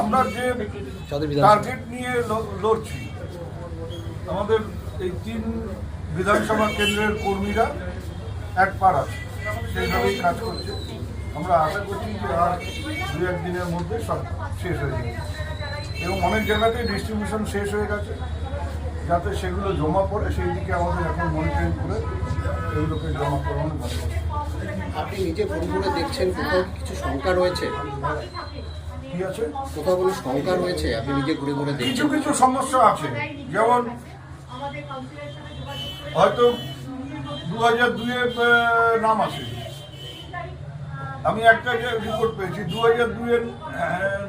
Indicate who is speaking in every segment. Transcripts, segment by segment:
Speaker 1: আমরা যে টার্গেট নিয়ে লড়ছি আমাদের এই তিন বিধানসভা কেন্দ্রের কর্মীরা এক আছে সেইভাবেই কাজ করছে। আমরা আশা করছি যে আর দু একদিনের মধ্যে সব শেষ হয়ে যাবে। এবং অনেক জায়গাতেই ডিস্ট্রিবিউশন শেষ হয়ে গেছে যাতে সেগুলো জমা পড়ে সেই দিকে আমাদের এখন মনিটরিং করে এগুলোকে জমা করানো
Speaker 2: আপনি নিজে ঘুরে ঘুরে দেখছেন কোথাও কিছু শঙ্কা রয়েছে?
Speaker 1: কি আছে?
Speaker 2: কোথাও কোনো শঙ্কা রয়েছে? আপনি নিজে ঘুরে ঘুরে
Speaker 1: কিছু কিছু সমস্যা আছে। যেমন হয়তো দু হাজার দুইয়ের নাম আছে। আমি একটা যে রিপোর্ট পেয়েছি দু হাজার দুইয়ের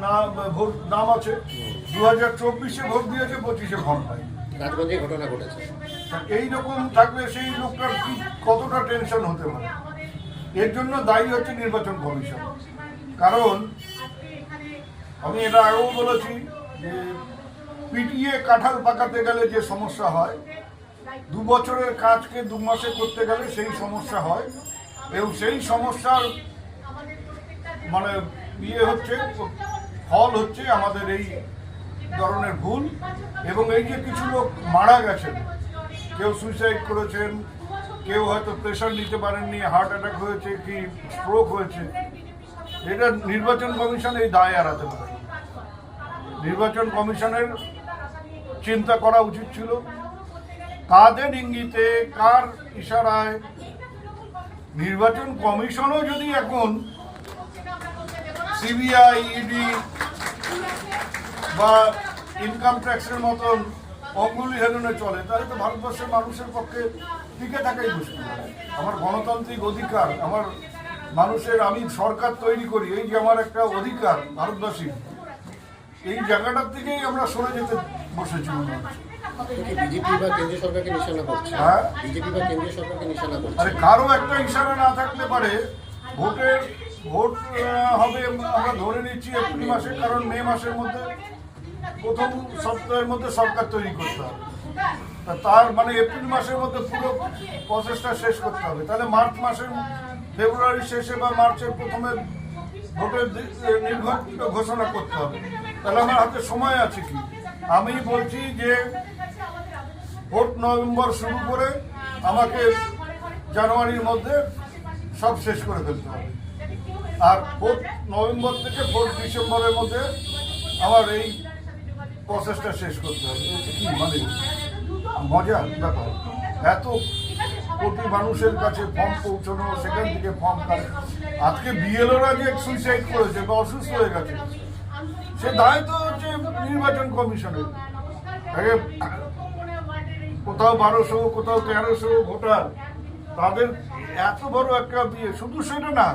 Speaker 1: নাম ভোট নাম আছে। দু হাজার চব্বিশে ভোট দিয়েছে পঁচিশে ভোট পাই
Speaker 2: রাজগঞ্জে ঘটনা ঘটেছে।
Speaker 1: এইরকম থাকলে সেই লোকটার কি কতটা টেনশন হতে পারে? এর জন্য দায়ী হচ্ছে নির্বাচন কমিশন। কারণ আমি এটা আগেও বলেছি যে পিটিয়ে কাঁঠাল পাকাতে গেলে যে সমস্যা হয়, দু বছরের কাজকে দু মাসে করতে গেলে সেই সমস্যা হয় এবং সেই সমস্যার মানে ইয়ে হচ্ছে, ফল হচ্ছে আমাদের এই ধরনের ভুল এবং এই যে কিছু লোক মারা গেছেন, কেউ সুইসাইড করেছেন, কেউ হয়তো প্রেশার নিতে পারেননি হার্ট অ্যাটাক হয়েছে কি স্ট্রোক হয়েছে, এটা নির্বাচন কমিশন এই দায় এড়াতে পারে। নির্বাচন কমিশনের চিন্তা করা উচিত ছিল। কাদের ইঙ্গিতে কার ইশারায় নির্বাচন কমিশনও যদি এখন সিবিআই ইডি বা ইনকাম ট্যাক্সের মতন অঙ্গুলি হেলনে চলে, তাহলে তো ভারতবর্ষের মানুষের পক্ষে টিকে থাকাই মুশকিল। আমার গণতান্ত্রিক অধিকার, আমার মানুষের, আমি সরকার তৈরি করি, এই যে আমার একটা অধিকার ভারতবাসী এই জায়গাটার থেকেই আমরা সরে যেতে বসেছি
Speaker 2: বিজেপি বা কেন্দ্রীয় সরকারকে নিশানা করছে?
Speaker 1: হ্যাঁ?
Speaker 2: বিজেপি বা কেন্দ্রীয় সরকারকে নিশানা করছে?
Speaker 1: আরে কারও একটা ইশারা না থাকলে পারে। ভোটের ভোট হবে আমরা ধরে নিচ্ছি এপ্রিল মাসে কারণ মে মাসের মধ্যে প্রথম সপ্তাহের মধ্যে সরকার তৈরি করতে হবে। তার মানে এপ্রিল মাসের মধ্যে পুরো প্রসেসটা শেষ করতে হবে। তাহলে মার্চ মাসের ফেব্রুয়ারি শেষে বা মার্চের প্রথমে ভোটের নির্ঘট ঘোষণা করতে হবে। তাহলে আমার হাতে সময় আছে কি? আমি বলছি যে, ভোট নভেম্বর শুরু করে আমাকে জানুয়ারির মধ্যে সব শেষ করে ফেলতে হবে। আর ভোট নভেম্বর থেকে ভোট ডিসেম্বরের মধ্যে আমার এই প্রসেসটা শেষ করতে হবে। কি? মানে মজা ব্যাপার। এত কোটি মানুষের কাছে ফর্ম পৌঁছানো, সেখান থেকে ফর্ম কাটে আজকে বিএলওরা যে সুইসাইড করেছে বা অসুস্থ হয়ে গেছে সে দায়িত্ব হচ্ছে নির্বাচন কমিশনের। কোথাও বারোশো, কোথাও তেরোশো ভোটার, তাদের এত বড় একটা বিয়ে শুধু সেটা না,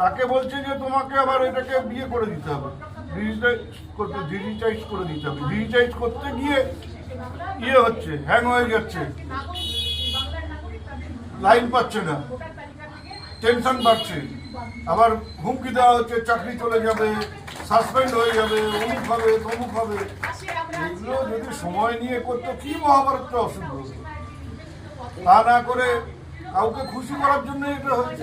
Speaker 1: তাকে বলছে যে তোমাকে আবার এটাকে বিয়ে করে দিতে হবে। ডিজিটাইজ করে দিতে হবে। ডিজিটাইজ করতে গিয়ে ইয়ে হচ্ছে হ্যাং হয়ে যাচ্ছে। লাইন পাচ্ছে না। টেনশন বাড়ছে। আবার হুমকি দেওয়া হচ্ছে, চাকরি চলে যাবে। সাসপেন্ড হয়ে যাবে অমুক হবে তমুক হবে এগুলো যদি সময় নিয়ে করতো, কি মহাভারতটা অসুবিধা তা না করে কাউকে খুশি করার জন্য এটা হচ্ছে